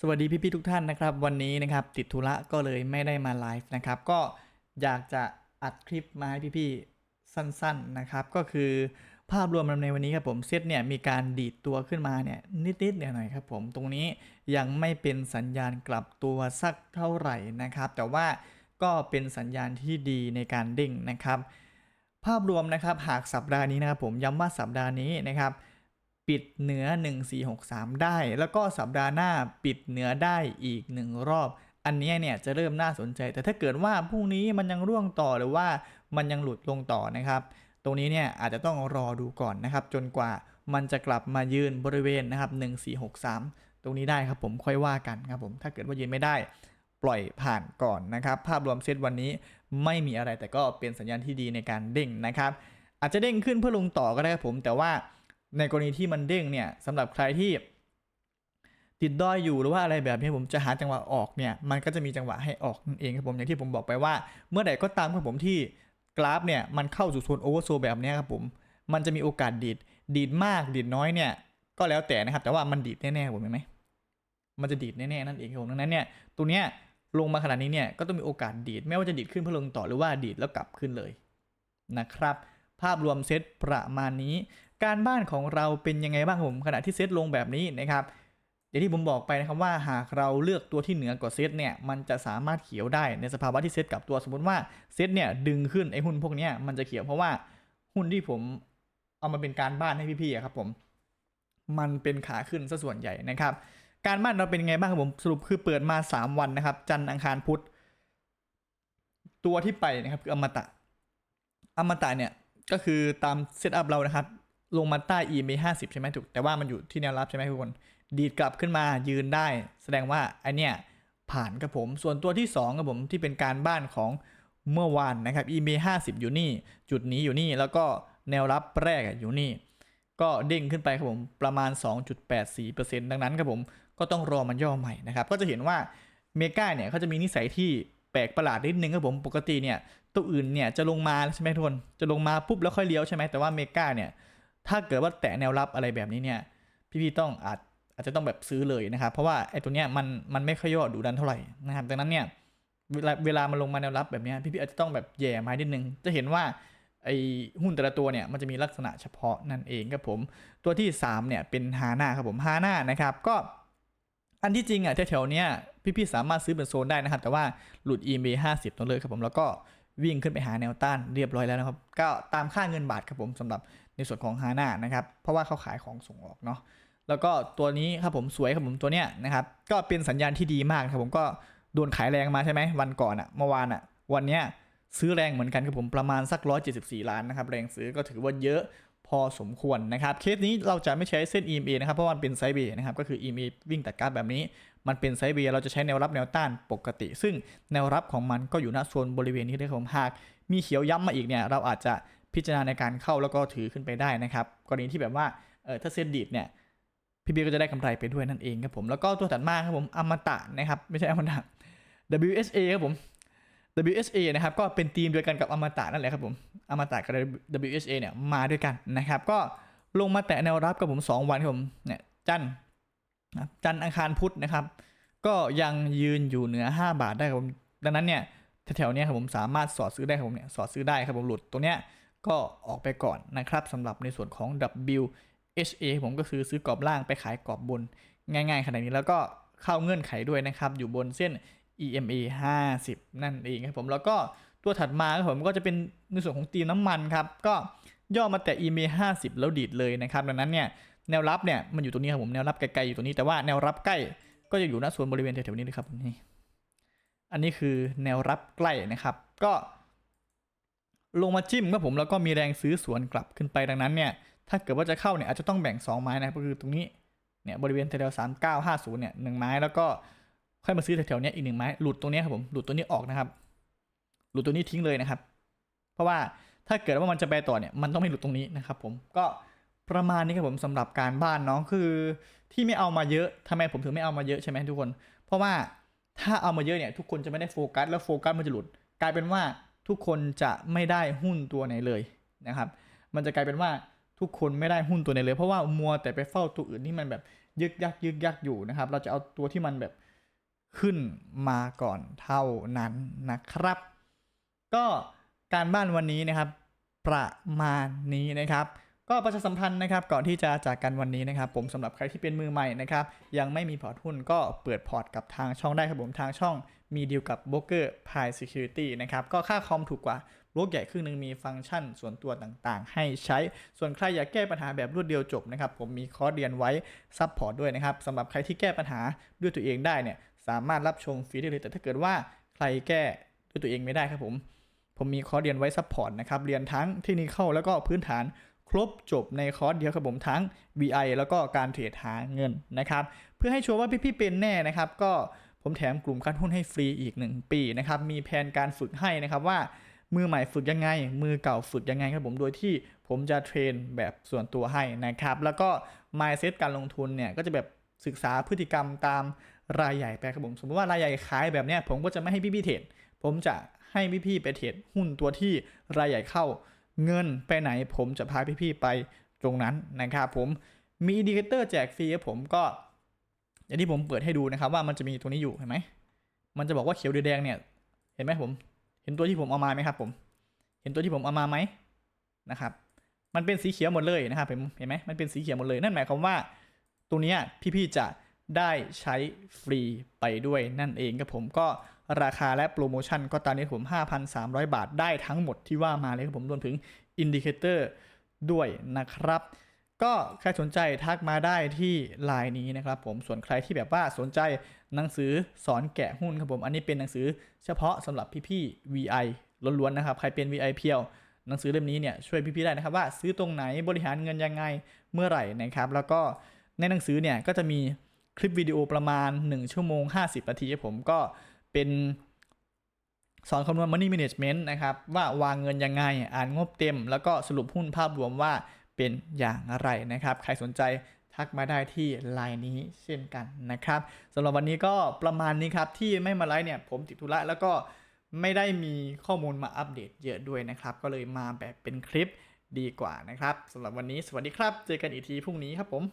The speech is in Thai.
สวัสดีพี่ๆทุกท่านนะครับ วันนี้นะครับติดธุระก็เลยไม่ได้มาไลฟ์นะครับ ก็อยากจะอัดคลิปมาให้พี่ๆสั้นๆนะครับ ก็คือภาพรวมในวันนี้ครับผมเซตเนี่ยมีการดีดตัวขึ้นมาเนี่ยนิดๆหน่อยๆครับผมตรงนี้ยังไม่เป็นสัญญาณกลับตัวสักเท่าไหร่นะครับ แต่ว่าก็เป็นสัญญาณที่ดีในการเด้งนะครับ ภาพรวมนะครับหากสัปดาห์นี้นะครับผมย้ำว่าสัปดาห์นี้นะครับ ปิดเหนือ 1463 ได้ แล้วก็สัปดาห์หน้าปิดเหนือได้อีก 1 รอบ อันนี้เนี่ยจะเริ่มน่าสนใจ แต่ถ้าเกิดว่าพรุ่งนี้มันยังร่วงต่อหรือว่ามันยังหลุดลงต่อนะครับ ตรงนี้เนี่ยอาจจะต้องรอดูก่อนนะครับ จนกว่ามันจะกลับมายืนบริเวณนะครับ 1463 ตรงนี้ได้ครับผมค่อยว่ากันครับผม ถ้าเกิดว่ายืนไม่ได้ปล่อยผ่านก่อนนะครับ ภาพรวมเซตวันนี้ไม่มีอะไรแต่ก็เป็นสัญญาณที่ดีในการเด้งนะครับ อาจจะเด้งขึ้นเพื่อลงต่อก็ได้ครับผม แต่ว่า ในกรณีที่มันเด้งเนี่ยสำหรับใครที่ติดด้อยอยู่หรือว่าอะไรแบบนี้ผมจะหาจังหวะออกเนี่ยมันก็จะมีจังหวะให้ออกนั่นเองครับผมอย่างที่ผมบอกไปว่า เมื่อใดก็ตามครับผมที่กราฟเนี่ยมันเข้าสู่โซนโอเวอร์โซแบบนี้ครับผมมันจะมีโอกาสดีดดีดมากดีดน้อยเนี่ยก็แล้วแต่นะครับ แต่ว่ามันดีดแน่ๆผมเห็นไหมมันจะดีดแน่ๆนั่นเองครับผมดังนั้นเนี่ยตัวเนี้ยลงมาขนาดนี้เนี่ยก็ต้องมีโอกาสดีดไม่ว่าจะดีดขึ้นเพื่อลงต่อหรือว่าดีดแล้วกลับขึ้นเลยนะครับ ภาพรวมเซตประมาณนี้ การบ้านของเราเป็นยังไงบ้างครับผมขณะที่เซตลงแบบนี้นะครับอย่างที่ผมบอกไปนะครับว่าหากเราเลือกตัวที่เหนือกว่าเซตเนี่ยมันจะสามารถเขียวได้ในสภาวะที่เซตกับตัวสมมติว่าเซตเนี่ยดึงขึ้นไอ้หุ้นพวกเนี้ยมันจะเขียวเพราะว่าหุ้นที่ผมเอามาเป็นการบ้านให้พี่ๆครับผมมันเป็นขาขึ้นซะส่วนใหญ่นะครับ การบ้านเราเป็นยังไงบ้างครับผมสรุปคือเปิดมา 3 วันนะครับ จันทร์อังคารพุธตัวที่ไปนะครับคืออมตะอมตะเนี่ยก็คือตามเซตอัพเรานะครับ ลงมาใต้ EMA 50 ใช่ไหมถูก แต่ว่ามันอยู่ที่แนวรับใช่ไหมทุกคน ดีดกลับขึ้นมายืนได้ แสดงว่าไอเนี่ยผ่านครับผม ส่วนตัวที่2ครับผมที่เป็นการบ้านของเมื่อวานนะครับ EMA 50 อยู่นี่ จุดนี้อยู่นี่ แล้วก็แนวรับแรกอะอยู่นี่ ก็เด้งขึ้นไปครับผมประมาณ 2.84%ดังนั้นครับผมก็ต้องรอมันย่อใหม่นะครับ ก็จะเห็นว่าเมกาเนี่ยเขาจะมีนิสัยที่แปลกประหลาดนิดนึงครับผมปกติเนี่ยตัวอื่นเนี่ยจะลงมาใช่ไหมทุกคนจะลงมาปุ๊บแล้วค่อยเลี้ยวใช่ไหมแต่ว่าเมกาเนี่ย ถ้าเกิดว่าแตะแนวรับอะไรแบบนี้เนี่ยพี่ๆต้องอาจอาจจะต้องแบบซื้อเลยนะครับ เพราะว่าไอ้ตัวเนี้ยมันมันไม่ค่อยย่อดูดันเท่าไหร่นะครับดังนั้นเนี่ยเวลาเวลามันลงมาแนวรับแบบนี้พี่ๆอาจจะต้องแบบแย่ไม้นิดนึง จะเห็นว่าไอ้หุ้นแต่ละตัวเนี่ยมันจะมีลักษณะเฉพาะนั่นเองครับผม ตัวที่ 3 เนี่ยเป็นฮาน่าครับผมฮาน่านะครับก็อันที่จริงอะแถวๆเนี้ยพี่ๆสามารถซื้อเป็นโซนได้นะครับ แต่ว่าหลุด EMA 50ตรงเลยครับผมแล้วก็ วิ่งขึ้นไปหาแนวต้านเรียบร้อยแล้วนะครับก็ตามค่าเงินบาทครับผมสำหรับในส่วนของฮาน่านะครับเพราะว่าเขาขายของส่งออกเนาะแล้วก็ตัวนี้ครับผมสวยครับผมตัวเนี้ยนะครับก็เป็นสัญญาณที่ดีมากครับผมก็โดนขายแรงมาใช่ไหมวันก่อนอะเมื่อวานอะวันเนี้ยซื้อแรงเหมือนกันครับผมประมาณสัก 174 ล้านนะครับแรงซื้อก็ถือว่าเยอะ พอสมควรนะครับ เคสนี้เราจะไม่ใช้เส้น EMA นะครับ เพราะมันเป็นไซด์เวย์นะครับ ก็คือ EMA วิ่งตัดกราฟแบบนี้ มันเป็นไซด์เวย์เราจะใช้แนวรับแนวต้านปกติ ซึ่งแนวรับของมันก็อยู่ณโซนบริเวณนี้ได้ครับผมหากมีเขียวย้ำมาอีกเนี่ย เราอาจจะพิจารณาในการเข้าแล้วก็ถือขึ้นไปได้นะครับ กรณีที่แบบว่าเออถ้าเส้นดีดเนี่ย พี่เบียก็จะได้กำไรไปด้วยนั่นเองครับผม แล้วก็ตัวถัดมาครับผมอมตะนะครับ ไม่ใช่อมตะ WSA ครับผม WSA นะครับก็เป็นทีมเดียวกันกับอมตะนั่นแหละครับผมอมตะกับ WSA เนี่ยมาด้วยกันนะครับ ก็ลงมาแตะแนวรับกับผม 2 วันครับผมเนี่ยจันจันอังคารพุธนะครับ ก็ยังยืนอยู่เหนือ 5 บาทได้ครับผมดังนั้นเนี่ยแถวๆนี้ครับผมสามารถสอดซื้อได้ครับผมเนี่ยสอดซื้อได้ครับผมหลุดตัวเนี้ยก็ออกไปก่อนนะครับสำหรับในส่วนของ WHA ผมก็คือซื้อกรอบล่างไปขายกรอบบนง่ายๆขนาดนี้แล้วก็เข้าเงื่อนไขด้วยนะครับ อยู่บนเส้น EMA 50 นั่นเองครับผมแล้วก็ตัวถัดมาครับผมก็จะเป็นในส่วนของตีมน้ำมันครับก็ย่อมาแต่ EMA 50 แล้วดีดเลยนะครับดังนั้นเนี่ยแนวรับเนี่ยมันอยู่ตรงนี้ครับผมแนวรับไกลๆอยู่ตรงนี้แต่ว่าแนวรับใกล้ก็จะอยู่ณส่วนบริเวณแถวๆนี้เลยครับนี่อันนี้คือแนวรับใกล้นะครับ ก็ ลงมาจิ้มครับผมแล้วก็มีแรงซื้อสวนกลับขึ้นไปดังนั้นเนี่ยถ้าเกิดว่าจะเข้าเนี่ยอาจจะต้องแบ่ง 2 ไม้นะครับก็คือตรงนี้เนี่ยบริเวณแถวๆ3950เนี่ยหนึ่งไม้แล้วก็ ค่อยมาซื้อแถวๆนี้อีกหนึ่งไม้หลุดตรงนี้ครับผมหลุดตัวนี้ออกนะครับ หลุดตัวนี้ทิ้งเลยนะครับ เพราะว่าถ้าเกิดว่ามันจะไปต่อเนี่ยมันต้องไม่หลุดตรงนี้นะครับผมก็ประมาณนี้ครับผมสำหรับการบ้านเนาะคือที่ไม่เอามาเยอะทำไมผมถึงไม่เอามาเยอะใช่ไหมทุกคน เพราะว่าถ้าเอามาเยอะเนี่ยทุกคนจะไม่ได้โฟกัสแล้วโฟกัสมันจะหลุด กลายเป็นว่าทุกคนจะไม่ได้หุ้นตัวไหนเลยนะครับ มันจะกลายเป็นว่าทุกคนไม่ได้หุ้นตัวไหนเลย เพราะว่ามัวแต่ไปเฝ้าตัวอื่นที่มันแบบยึกยักยึกยักอยู่นะครับ เราจะเอาตัวที่มันแบบ ขึ้นมาก่อนเท่านั้นนะครับ ก็การบ้านวันนี้นะครับ ประมาณนี้นะครับก็ประชาสัมพันธ์นะครับก่อนที่จะจากกันวันนี้นะครับ ผมสำหรับใครที่เป็นมือใหม่นะครับ ยังไม่มีพอร์ตหุ้นก็เปิดพอร์ตกับทางช่องได้ครับผมทางช่องมีดีลกับ b r o k e r p i Security นะครับ ก็ค่าคอมถูกกว่าโลกใหญ่ครึ่งหนึ่งมีฟังก์ชันส่วนตัวต่างๆ ให้ใช้ ส่วนใครอยากแก้ปัญหาแบบรวดเดียวจบนะครับ ผมมีคอร์สเรียนไว้ซับพอร์ตด้วยนะครับสำหรับใครที่แก้ปัญหาด้วยตัวเองได้เนี่ย สามารถรับชมฟรีได้เลย แต่ถ้าเกิดว่าใครแก้ด้วยตัวเองไม่ได้ครับผม ผมมีคอร์สเรียนไว้ซัพพอร์ตนะครับ เรียนทั้งเทคนิคแล้วก็พื้นฐานครบจบในคอร์สเดียวครับผมทั้ง VI แล้วก็การเทรดหาเงินนะครับ เพื่อให้ชัวร์ว่าพี่ๆเป็นแน่นะครับ ก็ผมแถมกลุ่มการหุ้นให้ฟรีอีก 1 ปีนะครับ มีแผนการฝึกให้นะครับว่ามือใหม่ฝึกยังไง มือเก่าฝึกยังไงครับผม โดยที่ผมจะเทรนแบบส่วนตัวให้นะครับ แล้วก็ mindset การลงทุนเนี่ยก็จะแบบศึกษาพฤติกรรมตาม รายใหญ่ไปครับผม สมมติว่ารายใหญ่ขายแบบเนี้ยผมก็จะไม่ให้พี่ๆเทรดผมจะให้พี่ๆไปเทรดหุ้นตัวที่รายใหญ่เข้าเงินไปไหน ผมจะพาพี่ๆไปตรงนั้นนะครับผมมีอินดิเคเตอร์แจกฟรีครับผมก็อย่างที่ผมเปิดให้ดูนะครับว่ามันจะมีตัวนี้อยู่เห็นไหมมันจะบอกว่าเขียวหรือแดงเนี่ยเห็นไหมผม เห็นตัวที่ผมเอามาไหมครับผม เห็นตัวที่ผมเอามาไหมนะครับ มันเป็นสีเขียวหมดเลยนะครับเห็นไหมมันเป็นสีเขียวหมดเลยนั่นหมายความว่าตัวนี้พี่ๆจะ ได้ใช้ฟรีไปด้วยนั่นเองครับผมก็ราคาและโปรโมชั่นก็ตามนี้ผม 5,300 บาทได้ทั้งหมดที่ว่ามาเลยครับผมรวมถึงอินดิเคเตอร์ด้วยนะครับ ก็ใครสนใจทักมาได้ที่ไลน์นี้นะครับผมส่วนใครที่แบบว่าสนใจหนังสือสอนแกะหุ้นครับผมอันนี้เป็นหนังสือเฉพาะสำหรับพี่ๆ VI ล้วนๆนะครับ ใครเป็น VI เพียวหนังสือเล่มนี้เนี่ยช่วยพี่ๆได้นะครับว่าซื้อตรงไหนบริหารเงินยังไงเมื่อไหร่นะครับ แล้วก็ในหนังสือเนี่ยก็จะมี คลิปวิดีโอประมาณ 1 ชั่วโมง 50 นาทีครับผมก็เป็นสอนคำนวณ money management นะครับ ว่าวางเงินยังไง อ่านงบเต็ม แล้วก็สรุปหุ้นภาพรวมว่าเป็นอย่างไรนะครับ ใครสนใจทักมาได้ที่ไลน์นี้เช่นกันนะครับสำหรับวันนี้ก็ประมาณนี้ครับ ที่ไม่มาไลฟ์เนี่ยผมติดธุระแล้วก็ไม่ได้มีข้อมูลมาอัปเดตเยอะด้วยนะครับ ก็เลยมาแบบเป็นคลิปดีกว่านะครับสำหรับวันนี้สวัสดีครับ เจอกันอีกทีพรุ่งนี้ครับผม